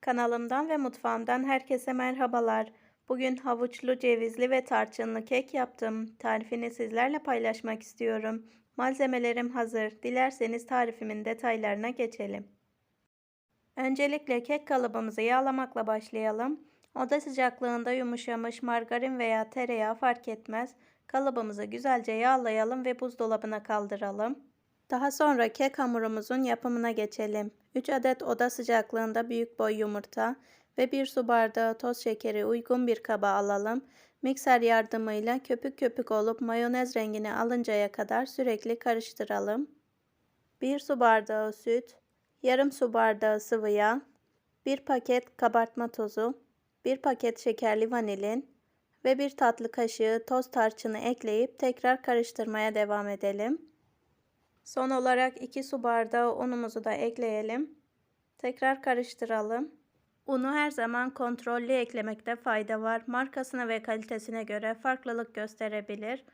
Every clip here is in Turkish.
Kanalımdan ve mutfağımdan herkese merhabalar. Bugün havuçlu, cevizli ve tarçınlı kek yaptım. Tarifini sizlerle paylaşmak istiyorum. Malzemelerim hazır. Dilerseniz tarifimin detaylarına geçelim. Öncelikle kek kalıbımızı yağlamakla başlayalım. Oda sıcaklığında yumuşamış margarin veya tereyağı fark etmez. Kalıbımızı güzelce yağlayalım ve buzdolabına kaldıralım. Daha sonra kek hamurumuzun yapımına geçelim. 3 adet oda sıcaklığında büyük boy yumurta ve 1 su bardağı toz şekeri uygun bir kaba alalım. Mikser yardımıyla köpük köpük olup mayonez rengini alıncaya kadar sürekli karıştıralım. 1 su bardağı süt, yarım su bardağı sıvı yağ, 1 paket kabartma tozu, 1 paket şekerli vanilin ve 1 tatlı kaşığı toz tarçını ekleyip tekrar karıştırmaya devam edelim. Son olarak 2 su bardağı unumuzu da ekleyelim. Tekrar karıştıralım. Unu her zaman kontrollü eklemekte fayda var. Markasına ve kalitesine göre farklılık gösterebilir.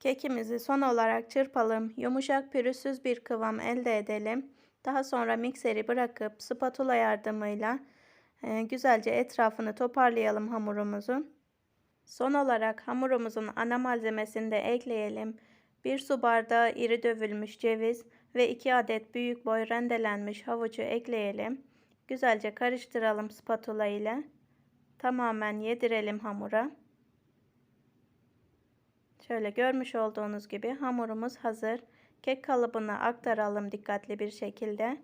Kekimizi son olarak çırpalım. Yumuşak pürüzsüz bir kıvam elde edelim. Daha sonra mikseri bırakıp spatula yardımıyla e, güzelce etrafını toparlayalım hamurumuzun. Son olarak hamurumuzun ana malzemesini de ekleyelim. 1 su bardağı iri dövülmüş ceviz ve 2 adet büyük boy rendelenmiş havucu ekleyelim. Güzelce karıştıralım spatula ile. Tamamen yedirelim hamura. Şöyle görmüş olduğunuz gibi hamurumuz hazır. Kek kalıbına aktaralım dikkatli bir şekilde.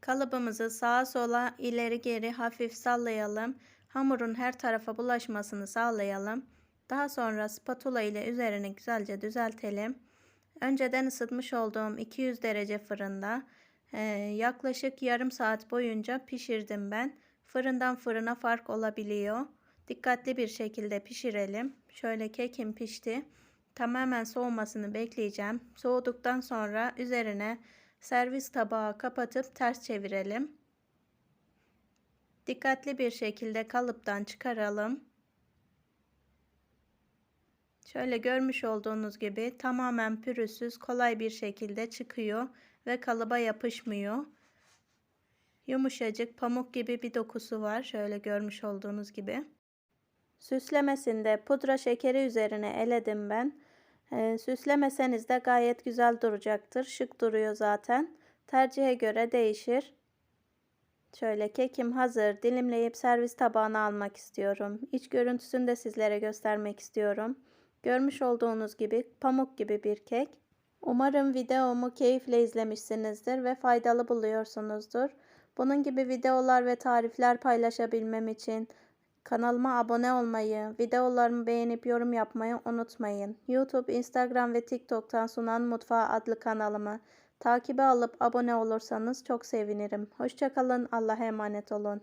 Kalıbımızı sağa sola ileri geri hafif sallayalım. Hamurun her tarafa bulaşmasını sağlayalım. Daha sonra spatula ile üzerini güzelce düzeltelim. Önceden ısıtmış olduğum 200 derece fırında e, yaklaşık yarım saat boyunca pişirdim ben. Fırından fırına fark olabiliyor. Dikkatli bir şekilde pişirelim. Şöyle kekim pişti. Tamamen soğumasını bekleyeceğim. Soğuduktan sonra üzerine servis tabağı kapatıp ters çevirelim. Dikkatli bir şekilde kalıptan çıkaralım. Şöyle görmüş olduğunuz gibi tamamen pürüzsüz kolay bir şekilde çıkıyor ve kalıba yapışmıyor. Yumuşacık pamuk gibi bir dokusu var. Şöyle görmüş olduğunuz gibi. Süslemesinde pudra şekeri üzerine eledim ben. Ee, süslemeseniz de gayet güzel duracaktır. Şık duruyor zaten. Tercihe göre değişir. Şöyle kekim hazır. Dilimleyip servis tabağına almak istiyorum. İç görüntüsünü de sizlere göstermek istiyorum. Görmüş olduğunuz gibi pamuk gibi bir kek. Umarım videomu keyifle izlemişsinizdir ve faydalı buluyorsunuzdur. Bunun gibi videolar ve tarifler paylaşabilmem için kanalıma abone olmayı, videolarımı beğenip yorum yapmayı unutmayın. YouTube, Instagram ve TikTok'tan sunan Mutfağı adlı kanalımı takibe alıp abone olursanız çok sevinirim. Hoşçakalın, Allah'a emanet olun.